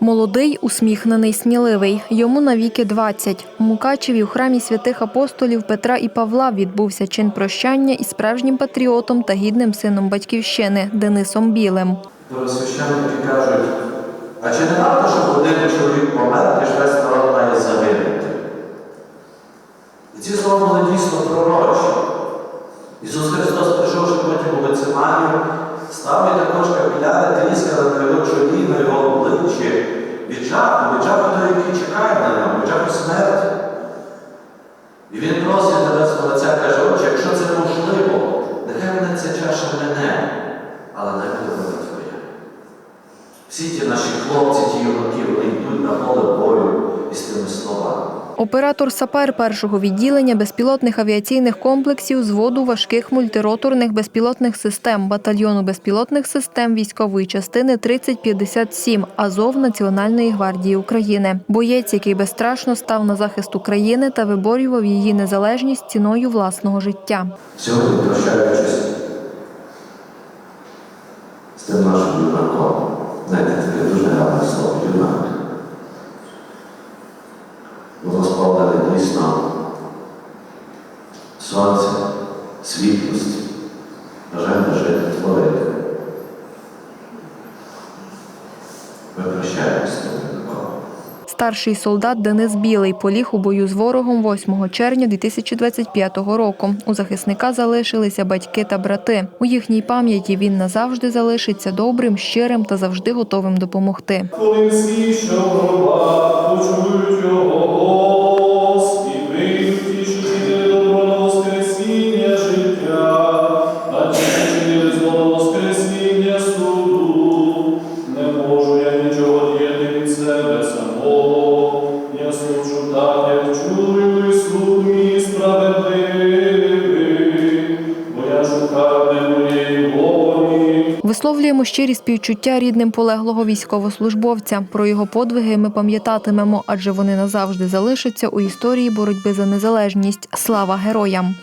Молодий, усміхнений, сміливий. Йому навіки 20. У Мукачеві у храмі святих апостолів Петра і Павла відбувся чин прощання із справжнім патріотом та гідним сином батьківщини Денисом Білим. Священники кажуть, а чи не варто, щоб один чоловік помер, ніж весь народ має загинути? І ці слова були дійсно пророчі. Ісус Христос, прийшовши потім у Гециманію, став і також капіляри тріскали на його чолі, на його обличчі, жаху, від жаху який чекає на нього, жаху смерті. І він просить Небесного Отця, каже, отче, якщо це можливо, нехай мене ця чаша мене, але не буде воля твоя. Всі ті наші хлопці, ті юнаки, вони йдуть на поле бою із тими словами. Оператор сапер першого відділення безпілотних авіаційних комплексів зводу важких мультироторних безпілотних систем батальйону безпілотних систем військової частини 3057 Азов Національної гвардії України. Боєць, який безстрашно став на захист України та виборював її незалежність ціною власного життя. Сьогодні прощаючись з тим нашим юнаком, знаєте, таке дуже гарне слово юнак. Сонця, світлості, бажання жити, творити. Ми прощаємося. Старший солдат Денис Білий поліг у бою з ворогом 8 червня 2025 року. У захисника залишилися батьки та брати. У їхній пам'яті він назавжди залишиться добрим, щирим та завжди готовим допомогти. Коли всі, що почують Висловлюємо щирі співчуття рідним полеглого військовослужбовця. Про його подвиги ми пам'ятатимемо, адже вони назавжди залишаться у історії боротьби за незалежність. Слава героям!